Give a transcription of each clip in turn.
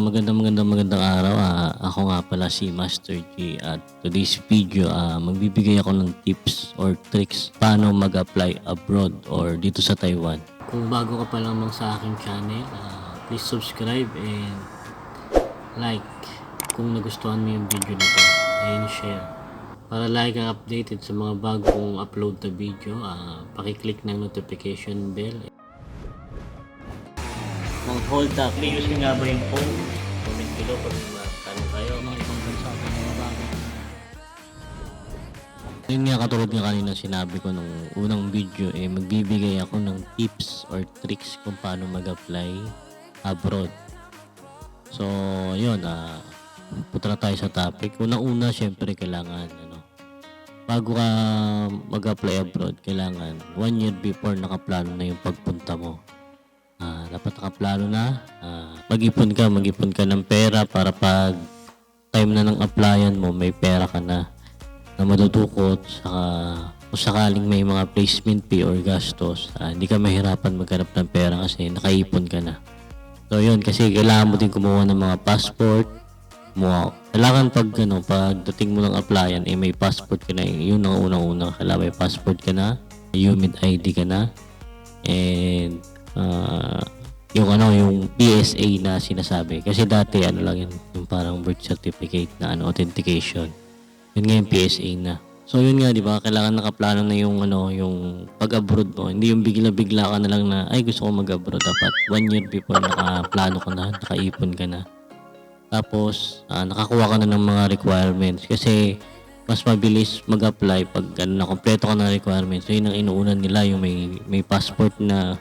magandang magandang magandang araw. Ah, ako nga pala si Master G at today's video ah, magbibigay ako ng tips or tricks paano mag-apply abroad or dito sa Taiwan. Kung bago ka pa lamang sa aking channel, ah, please subscribe and like kung nagustuhan mo yung video na to and share. Para lagi kang updated sa mga bagong upload na video, ah, pakiclick ng notification bell ng hold up. May use nga ba yung phone? Comment below pag tanong kayo. Mga ibang bansa at mga bago. Yun nga katulad nga kanina sinabi ko nung unang video eh magbibigay ako ng tips or tricks kung paano mag-apply abroad. So, yun ah punta na tayo sa topic. Una-una, syempre kailangan ano bago ka mag-apply abroad, kailangan one year before nakaplano na yung pagpunta mo. Dapat nakaplano na. Ah, mag-ipon ka, mag-ipon ka ng pera para pag time na ng applyan mo, may pera ka na na madudukot. Saka, kung sakaling may mga placement fee or gastos, ah, hindi ka mahirapan maghanap ng pera kasi nakaipon ka na. So, yun. Kasi kailangan mo din kumuha ng mga passport. Kumuha. Kailangan pag, ano, pag dating mo ng applyan, eh, may passport ka na. Yun ang unang-unang. Kailangan may passport ka na. Humid ID ka na. And, ah, yung ano, yung PSA na sinasabi. Kasi dati, ano lang yun, yung parang birth certificate na ano, authentication. Yun nga yung PSA na. So yun nga, di ba, kailangan nakaplano na yung ano, yung pag-abroad mo. Hindi yung bigla-bigla ka na lang na, ay gusto ko mag-abroad. Dapat one year before nakaplano ka na, nakaipon ka na. Tapos, ah, nakakuha ka na ng mga requirements. Kasi, mas mabilis mag-apply pag ano, na kompleto ka ng requirements. So, yun ang inuunan nila, yung may, may passport na,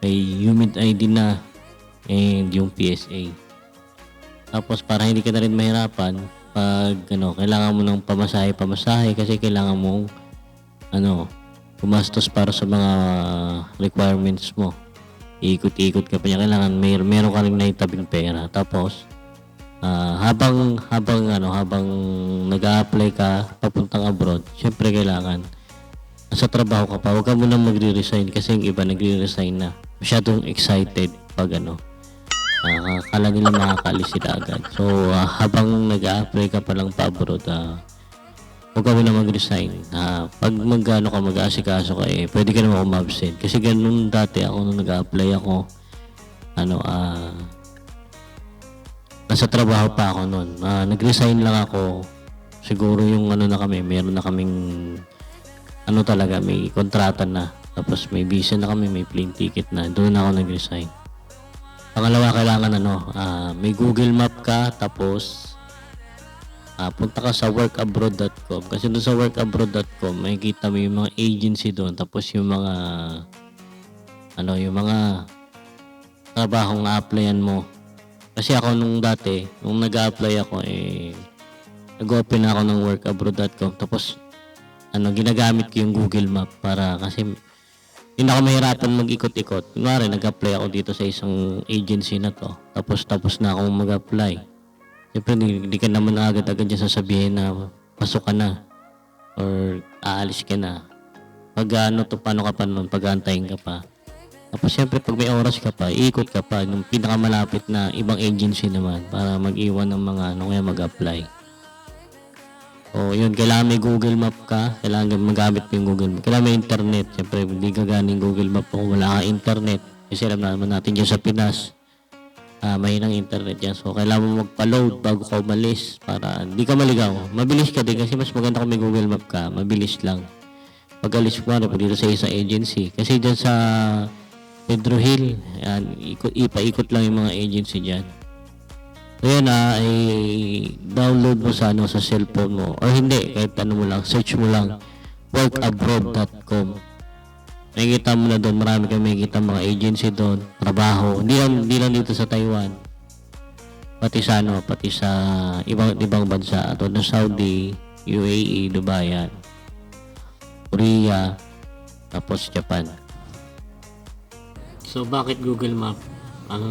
may humid ID na, and yung PSA. Tapos, para hindi ka na rin mahirapan, pag ano, kailangan mo ng pamasahe, pamasahe, kasi kailangan mong, ano, gumastos para sa mga requirements mo. Ikot-ikot ka pa niya. Kailangan may, meron ka rin naitabing pera. Tapos, ah, habang, habang, ano, habang nag-a-apply ka, papuntang abroad, syempre kailangan, nasa trabaho ka pa, huwag ka muna magre-resign kasi yung iba nagre-resign na. Masyadong excited pag ano, Ah, akala nila makakalis sila agad. So, ah, habang nag-a-apply ka pa lang pa abroad, ah, huwag ka muna mag-resign. Ah, pag mag-ano ka, mag-aasikaso ka, eh, pwede ka naman umabsent. Kasi ganun dati ako nung nag-a-apply ako, ano, ah, nasa trabaho pa ako noon. Ah, nag-resign lang ako. Siguro yung ano na kami, meron na kaming, ano talaga, may kontrata na. Tapos may visa na kami, may plane ticket na. Doon ako nag-resign. Pangalawa, kailangan ano, ah, may Google Map ka, tapos ah, punta ka sa workabroad.com. Kasi doon sa workabroad.com, makikita mo yung mga agency doon, tapos yung mga, ano, yung mga trabahong na-applyan mo. Kasi ako nung dati, nung nag-apply ako, eh, nag-open ako ng workabroad.com, tapos, ano, ginagamit ko yung Google Map para, kasi hindi ako mahirapan mag-ikot-ikot. Kunwari, nag-apply ako dito sa isang agency na to. Tapos, tapos na akong mag-apply. Siyempre, di, di ka naman agad-agad dyan sasabihin na pasok ka na. Or aalis ka na. Pag ano to, paano ka pa nun? Pag-aantayin ka pa. Tapos, siyempre, pag may oras ka pa, iikot ka pa nung pinakamalapit na ibang agency naman para mag-iwan ng mga ano kaya mag-apply. O yun, kailangan may Google Map ka, kailangan magamit mo yung Google Map. Kailangan may internet. Siyempre, hindi gagana yung Google Map kung wala kang internet. Kasi alam naman natin dyan sa Pinas, ah may ng internet yan. So, kailangan mo magpa-load bago ka umalis para hindi ka maligaw. Mabilis ka din kasi mas maganda kung may Google Map ka. Mabilis lang. Pag alis mo, ano, dito sa isang agency. Kasi dyan sa Pedro Hill, yan, ikot, ipaikot lang yung mga agency dyan. So yan na, ay download mo sa ano sa cellphone mo. Or hindi, kahit ano mo lang, search mo lang workabroad.com. Makikita mo na doon, marami kang makikita mga agency doon, trabaho. Hindi lang, hindi lang dito sa Taiwan. Pati sa ano, pati sa ibang ibang bansa. Tulad ng Saudi, UAE, Dubai, yan. Korea, tapos Japan. So, bakit Google Map ang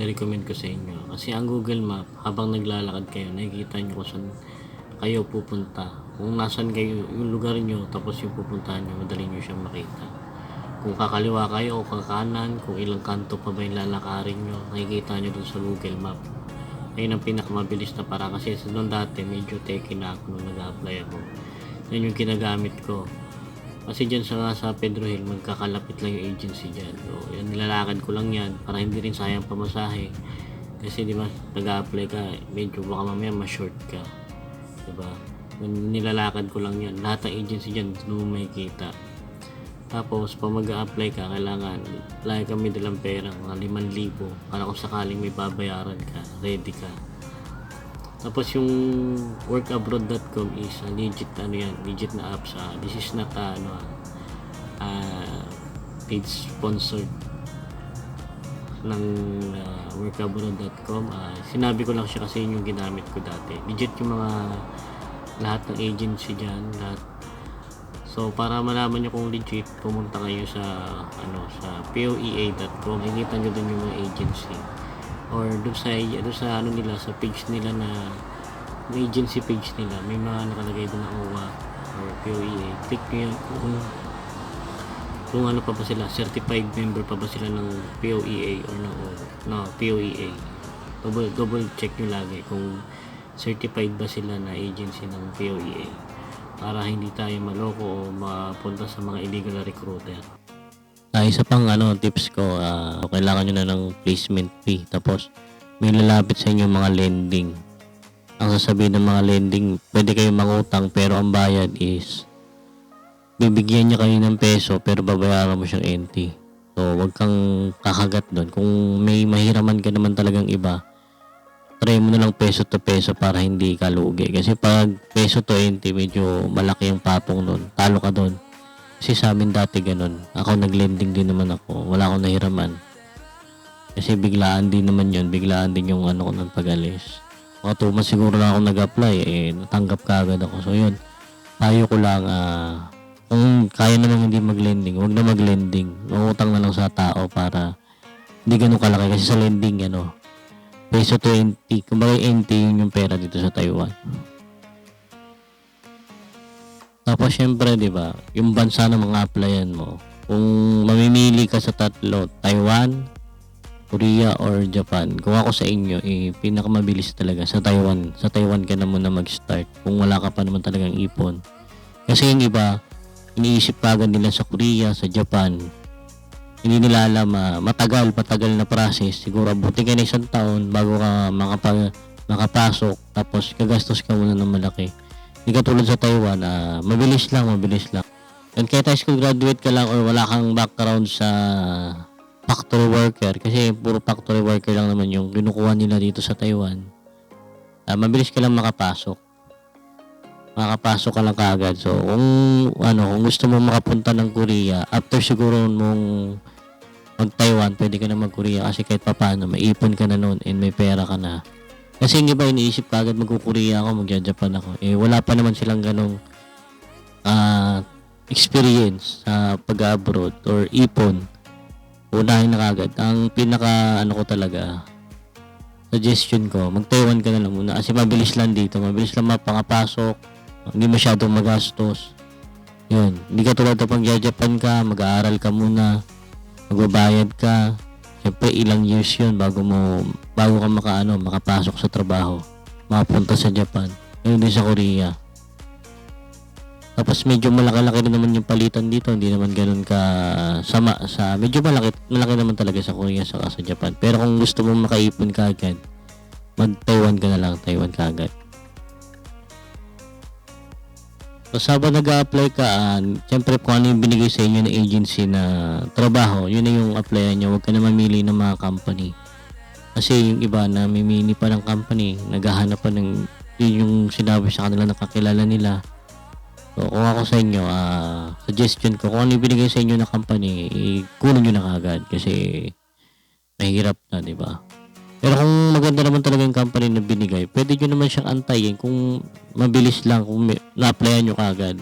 nirecommend ko sa inyo? Kasi ang Google Map, habang naglalakad kayo, nakikita nyo kung saan kayo pupunta. Kung nasan kayo, yung lugar nyo, tapos yung pupuntahan nyo, madali nyo siyang makita. kung kakaliwa kayo o kakanan, kung ilang kanto pa ba yung lalakarin nyo, nakikita nyo dun sa Google Map. Ayun ang pinakamabilis na para kasi sa noon dati medyo teki na ako nung nag-apply ako. Yan yung ginagamit ko. Kasi dyan sa, sa Pedro Hill, magkakalapit lang yung agency dyan. So, yan, nilalakad ko lang yan para hindi rin sayang pamasahe. Kasi di ba, nag-apply ka, medyo baka mamaya ma-short ka. Di ba? Nilalakad ko lang yan. Lahat ng agency dyan, doon mo makikita. Tapos, pag mag apply ka, kailangan, lagi kami dalang pera, mga 5,000 para kung sakaling may babayaran ka, ready ka. Tapos yung workabroad.com is a legit ano yan, legit na apps. ah. this is not ah, ano ah, ah, paid sponsored ng uh, workabroad.com. Ah, sinabi ko lang siya kasi yun yung ginamit ko dati. Legit yung mga lahat ng agency dyan, lahat So para malaman niyo kung legit, pumunta kayo sa ano sa poea.com. Makikita niyo doon yung mga agency or doon sa doon sa ano nila sa page nila na may agency page nila. May mga nakalagay doon na OWA or POEA. Click niyo yan kung kung ano pa ba sila, certified member pa ba sila ng POEA or ng no, POEA. Double, double check nyo lagi kung certified ba sila na agency ng POEA para hindi tayo maloko o mapunta sa mga illegal recruiter. Ah, isa pang ano, tips ko, ah, kailangan nyo na ng placement fee. Tapos, may lalapit sa inyo mga lending. Ang sasabihin ng mga lending, pwede kayong mangutang pero ang bayad is bibigyan niya kayo ng peso pero babayaran mo siyang NT. So, wag kang kakagat doon. Kung may mahiraman ka naman talagang iba, try mo na lang peso to peso para hindi ka lugi. Kasi pag peso to NT, medyo malaki ang patong doon. Talo ka doon. Kasi sa amin dati ganun. Ako naglending din naman ako. Wala akong nahiraman. Kasi biglaan din naman yun. Biglaan din yung ano ko ng pag-alis. Mga two months siguro na ako nag-apply. Eh, natanggap ka agad ako. So yun. Payo ko lang, ah, kung kaya namang hindi mag-lending, huwag na mag-lending. Mangutang na lang sa tao para hindi ganun kalaki. Kasi sa lending, ano, peso 20. Kumbaga 20 yun yung pera dito sa Taiwan. Tapos syempre, 'di ba, yung bansa na mga applyan mo, kung mamimili ka sa tatlo, Taiwan, Korea or Japan. Kung ako sa inyo, eh, pinakamabilis talaga sa Taiwan. Sa Taiwan ka na muna mag-start kung wala ka pa naman talagang ipon. Kasi yung iba, iniisip pa agad nila sa Korea, sa Japan. Hindi nila alam, ah, matagal, patagal na process. Siguro abutin ka na isang taon bago ka makapag, makapasok. Tapos kagastos ka muna ng malaki. Hindi katulad sa Taiwan, ah, mabilis lang, mabilis lang. And kahit high school graduate ka lang or wala kang background sa factory worker, kasi puro factory worker lang naman yung kinukuha nila dito sa Taiwan, ah, mabilis ka lang makapasok. Makakapasok ka lang kaagad. So, kung, ano, kung gusto mo makapunta ng Korea, after siguro mong mag-Taiwan, pwede ka na mag-Korea kasi kahit papaano, maipon ka na noon and may pera ka na. Kasi yung iba iniisip ka agad mag-Korea ako, mag-Japan ako. Eh, wala pa naman silang ganong ah, experience sa pag-abroad or ipon. Unahin na kagad. Ang pinaka, ano ko talaga, suggestion ko, mag-Taiwan ka na lang muna. Kasi mabilis lang dito. Mabilis lang mapangapasok. Hindi masyadong magastos. Yun. Hindi ka tulad na pag Japan ka, mag-aaral ka muna. Magbabayad ka. Siyempre, ilang years yun bago mo, bago ka makaano, makapasok sa trabaho. Makapunta sa Japan. Yun din sa Korea. Tapos medyo malaki-laki rin naman yung palitan dito. Hindi naman ganun ka sama sa medyo malaki malaki naman talaga sa Korea saka sa Japan. Pero kung gusto mo makaipon ka agad, mag-Taiwan ka na lang, Taiwan ka. So, sabang nag-a-apply ka, uh, siyempre kung ano yung binigay sa inyo ng agency na trabaho, yun na yung applyan nyo. Huwag ka na mamili ng mga company. Kasi yung iba na mimili pa ng company, naghahanap pa ng yun yung sinabi sa kanila na kakilala nila. So, kung ako sa inyo, ah, suggestion ko, kung ano yung binigay sa inyo ng company, kunin nyo na kagad kasi mahirap na, di ba? Pero kung maganda naman talaga yung company na binigay, pwede nyo naman siyang antayin kung mabilis lang, kung na-applyan nyo kagad.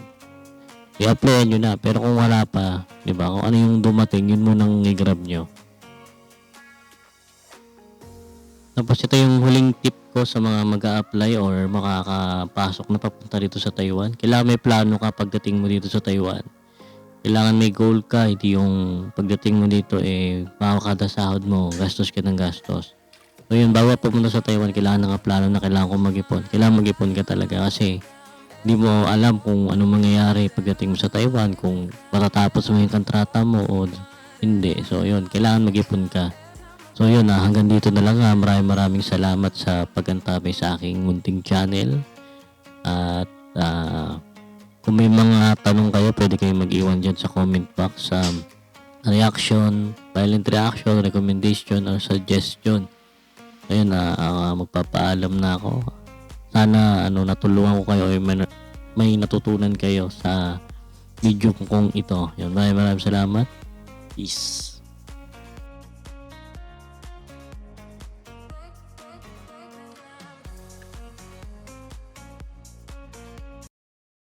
I-applyan nyo na. Pero kung wala pa, di ba, kung ano yung dumating, yun munang i-grab nyo. Tapos ito yung huling tip ko sa mga mag apply or makakapasok na papunta dito sa Taiwan. Kailangan may plano ka pagdating mo dito sa Taiwan. kailangan may goal ka, hindi yung pagdating mo dito eh, baka kada sahod mo, gastos ka ng gastos. Yun, bago pumunta sa Taiwan, kailangan ng plano na kailangan kong mag-ipon. Kailangan mag-ipon ka talaga kasi hindi mo alam kung anong mangyayari pagdating mo sa Taiwan, kung matatapos mo yung kontrata mo o hindi. So yun, kailangan mag-ipon ka. So yun, ah, hanggang dito na lang. Ah. Maraming maraming salamat sa pagkantabay sa aking munting channel. At ah, kung may mga tanong kayo, pwede kayong mag-iwan dyan sa comment box sa reaction, violent reaction, recommendation, or suggestion. Ayun na, ah, magpapaalam na ako. Sana ano natulungan ko kayo or may, may natutunan kayo sa video kong ito. Yun, maraming maraming salamat. Peace.